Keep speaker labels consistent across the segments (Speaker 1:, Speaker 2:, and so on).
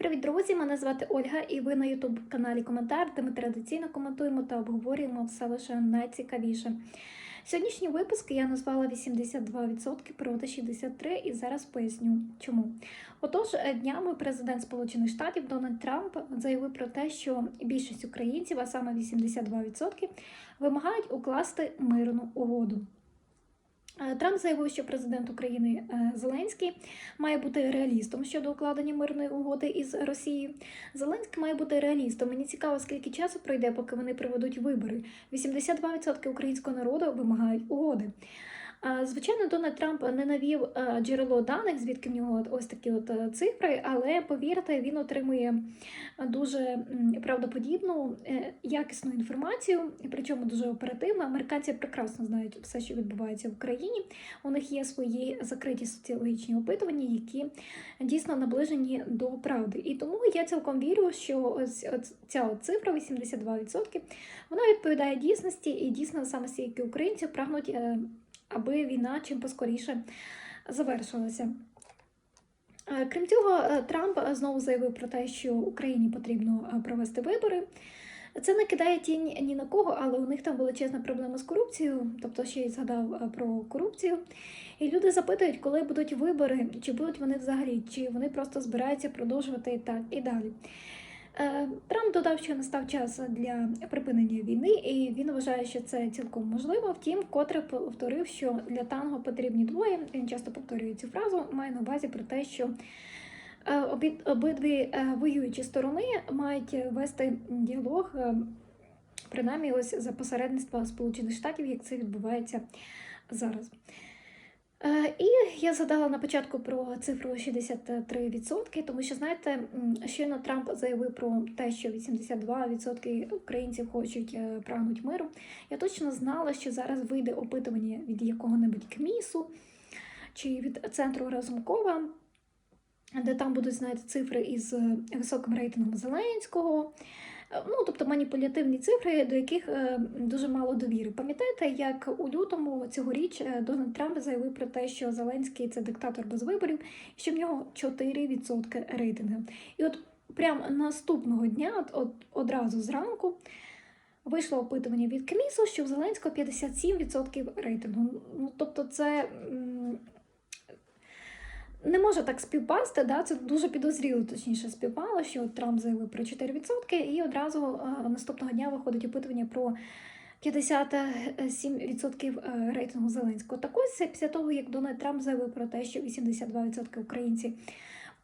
Speaker 1: Привіт, друзі! Мене звати Ольга, і ви на youtube каналі Коментар, де ми традиційно коментуємо та обговорюємо все лише найцікавіше. Сьогоднішній випуск я назвала 82% проти 63% і зараз поясню чому. Отож, днями президент Сполучених Штатів Дональд Трамп заявив про те, що більшість українців, а саме 82%, вимагають укласти мирну угоду. Е, Трамп заявив, що президент України е, Зеленський має бути реалістом щодо укладення мирної угоди із Росією. Зеленський має бути реалістом. Мені цікаво, скільки часу пройде, поки вони проведуть вибори. 82% українського народу вимагають угоди. Звичайно, Дональд Трамп не навів е, джерело даних, звідки в нього ось такі от е, цифри, але повірте, він отримує дуже правдоподібну, е, якісну інформацію, причому дуже оперативно. Американці прекрасно знають все, що відбувається в Україні. У них є свої закриті соціологічні опитування, які дійсно наближені до правди. І тому я цілком вірю, що ось ця от цифра 82%, вона відповідає дійсності, і дійсно саме стільки українців прагнуть. Аби війна чим поскоріше завершилася. Е, Крім цього, е, Трамп знову заявив про те, що Україні потрібно е, провести вибори. Це не кидає тінь ні на кого, але у них там величезна проблема з корупцією, тобто ще й згадав про корупцію. І люди запитують, коли будуть вибори, чи будуть вони взагалі, чи вони просто збираються продовжувати так і далі. Е, Трамп додав, що настав час для припинення війни, і він вважає, що це цілком можливо. Втім, вкотре повторив, що для танго потрібні двоє. Він часто повторює цю фразу, має на увазі про те, що е, обидві е, воюючі сторони мають вести діалог, принаймні ось за посередництва Сполучених Штатів, як це відбувається зараз. Е, І я згадала на початку про цифру 63%, тому що, знаєте, щойно Трамп заявив про те, що 82% українців хочуть е, прагнуть миру. Я точно знала, що зараз вийде опитування від якого-небудь КМІСу чи від центру Разумкова, де там будуть знаєте, цифри із високим рейтингом Зеленського. Е, Ну, тобто маніпулятивні цифри, до яких е, дуже мало довіри. Пам'ятаєте, як у лютому цьогоріч е, Дональд Трамп заявив про те, що Зеленський це диктатор без виборів, що в нього 4% рейтингу. І от прямо наступного дня, от, от одразу зранку, вийшло опитування від КМІСу, що в Зеленського 57% рейтингу. Ну, тобто, це. Не може так співпасти, да? це дуже підозріло, точніше співпало, що Трамп заявив про 4%, і одразу е, наступного дня виходить опитування про 57% е, рейтингу Зеленського. Так ось після того, як Дональд Трамп заявив про те, що 82% українців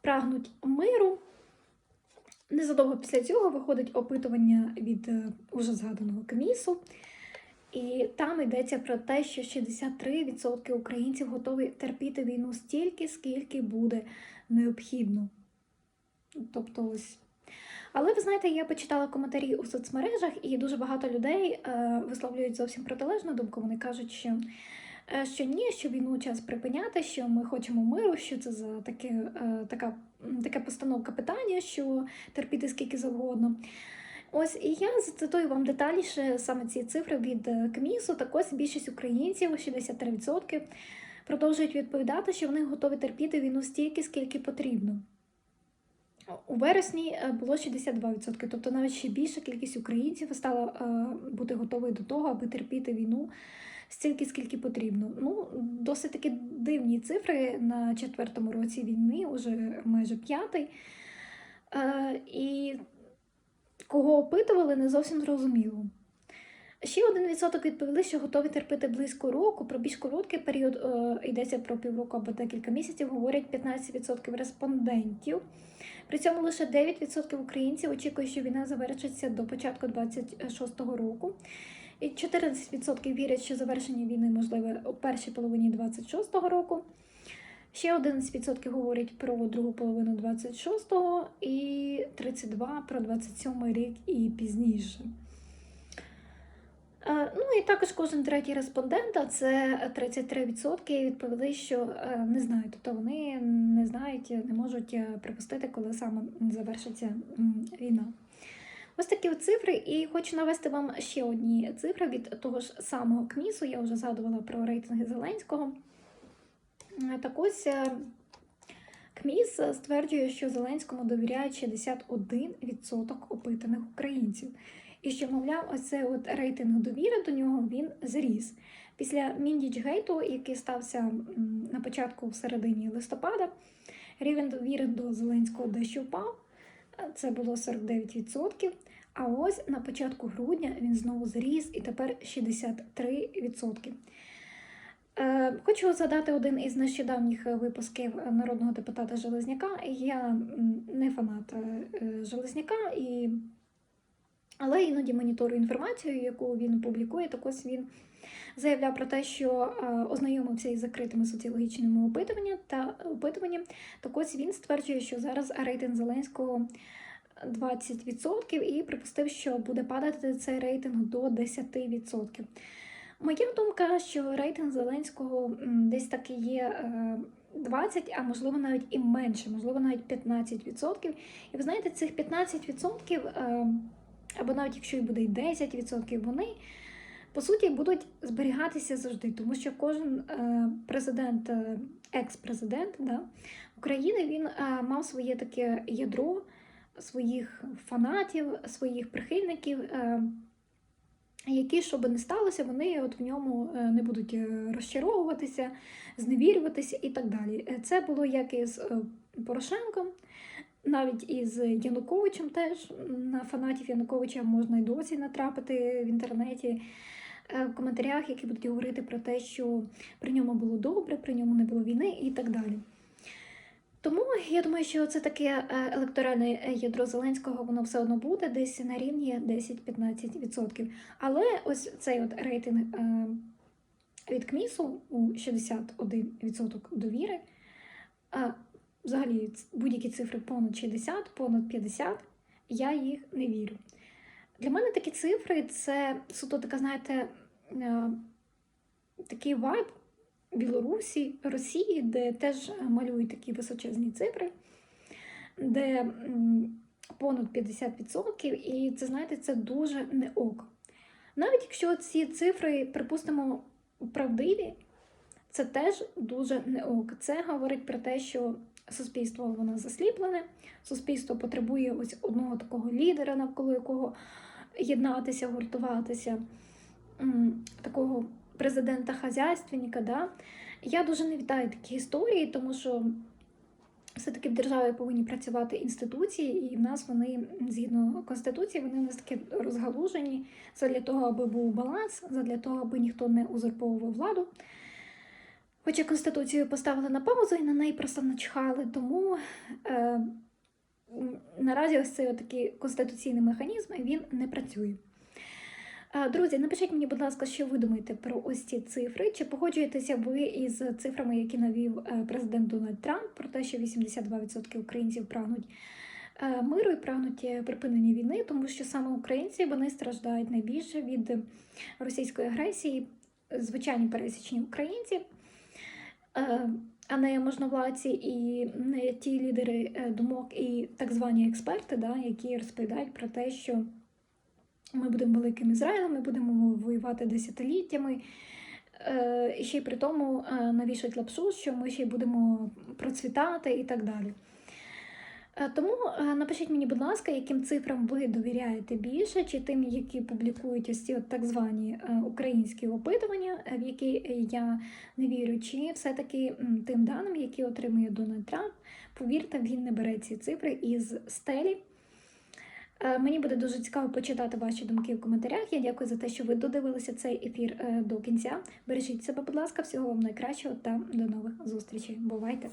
Speaker 1: прагнуть миру. Незадовго після цього виходить опитування від е, уже згаданого КМІСу, і там йдеться про те, що 63% українців готові терпіти війну стільки, скільки буде необхідно. Тобто ось. Але ви знаєте, я почитала коментарі у соцмережах, і дуже багато людей е, висловлюють зовсім протилежну думку. Вони кажуть, що, е, що ні, що війну час припиняти, що ми хочемо миру, що це за таке, е, така, така постановка питання, що терпіти скільки завгодно. Ось і я зацитую вам детальніше саме ці цифри від е, КМІСу. Так ось більшість українців, 63%, продовжують відповідати, що вони готові терпіти війну стільки, скільки потрібно. У вересні е, було 62%, тобто навіть ще більша кількість українців стала е, бути готовою до того, аби терпіти війну стільки, скільки потрібно. Ну, досить таки дивні цифри на четвертому році війни, уже майже п'ятий. Е, і кого опитували, не зовсім зрозуміло. Ще один відсоток відповіли, що готові терпіти близько року. Про більш короткий період е, йдеться про півроку або декілька місяців, говорять 15% респондентів. При цьому лише 9% українців очікують, що війна завершиться до початку 26-го року. І 14% вірять, що завершення війни можливе у першій половині 26-го року. Ще 11% говорять про другу половину 26-го і 32% про 27-й рік і пізніше. Е, Ну і також кожен третій респондент, це 33% відповіли, що е, не знають. Тобто вони не знають, не можуть е, припустити, коли саме завершиться війна. Ось такі цифри, і хочу навести вам ще одні цифри від того ж самого КМІСу. Я вже згадувала про рейтинги Зеленського. Так ось е, КМІС стверджує, що Зеленському довіряє 61% опитаних українців. І що, мовляв, ось от рейтинг довіри до нього він зріс. Після Міндічгейту, який стався на початку в середині листопада, рівень довіри до Зеленського дещо впав. Це було 49%. А ось на початку грудня він знову зріс і тепер 63%. Е, Хочу задати один із нещодавніх випусків народного депутата Железняка. Я не фанат е, Железняка, і... але іноді моніторю інформацію, яку він публікує. Так ось він заявляв про те, що е, ознайомився із закритими соціологічними опитуваннями та опитуванням. Так ось він стверджує, що зараз рейтинг Зеленського 20% і припустив, що буде падати цей рейтинг до 10%. Моя думка, що рейтинг Зеленського десь таки є е, 20, а можливо навіть і менше, можливо навіть 15%. І ви знаєте, цих 15%, е, або навіть якщо і буде і 10%, вони по суті будуть зберігатися завжди, тому що кожен е, президент, е, екс-президент да, України він е, мав своє таке ядро своїх фанатів, своїх прихильників. Які, що би не сталося, вони от в ньому е, не будуть е, розчаровуватися, зневірюватися і так далі. Е, Це було як із Порошенком, навіть із Януковичем теж. На фанатів Януковича можна й досі натрапити в інтернеті. В коментарях, які будуть говорити про те, що при ньому було добре, при ньому не було війни і так далі. Тому я думаю, що це таке е, електоральне ядро Зеленського, воно все одно буде десь на рівні 10-15%. Але ось цей от рейтинг е, від КМІСу у 61% довіри, взагалі будь-які цифри понад 60, понад 50, я їх не вірю. Для мене такі цифри це суто така, знаєте, е, такий вайб Білорусі, Росії, де теж малюють такі височезні цифри, де понад 50%, і це, знаєте, це дуже не ок. Навіть якщо ці цифри, припустимо, правдиві, це теж дуже не ок. Це говорить про те, що суспільство воно засліплене, суспільство потребує ось одного такого лідера, навколо якого єднатися, гуртуватися, такого президента хазяйственника. Да? Я дуже не вітаю такі історії, тому що все-таки в державі повинні працювати інституції, і в нас вони, згідно Конституції, вони у нас такі розгалужені задля того, аби був баланс, задля того, аби ніхто не узурповував владу. Хоча Конституцію поставили на паузу і на неї просто начхали, тому е, наразі ось цей такий конституційний механізм він не працює. Е, Друзі, напишіть мені, будь ласка, що ви думаєте про ось ці цифри. Чи погоджуєтеся ви із цифрами, які навів е, президент Дональд Трамп, про те, що 82% українців прагнуть е, миру і прагнуть припинення війни, тому що саме українці вони страждають найбільше від російської агресії, звичайні пересічні українці, а не можновладці і не ті лідери думок і так звані експерти, да, які розповідають про те, що ми будемо великим Ізраїлем, ми будемо воювати десятиліттями. Е, і ще й при тому е, навішать лапшу, що ми ще й будемо процвітати і так далі. Е, Тому напишіть мені, будь ласка, яким цифрам ви довіряєте більше, чи тим, які публікують ось ці от так звані українські опитування, в які я не вірю, чи все-таки тим даним, які отримує Дональд Трамп. Повірте, він не бере ці цифри із стелі. Е, Мені буде дуже цікаво почитати ваші думки в коментарях. Я дякую за те, що ви додивилися цей ефір е, до кінця. Бережіть себе, будь ласка, всього вам найкращого та до нових зустрічей. Бувайте!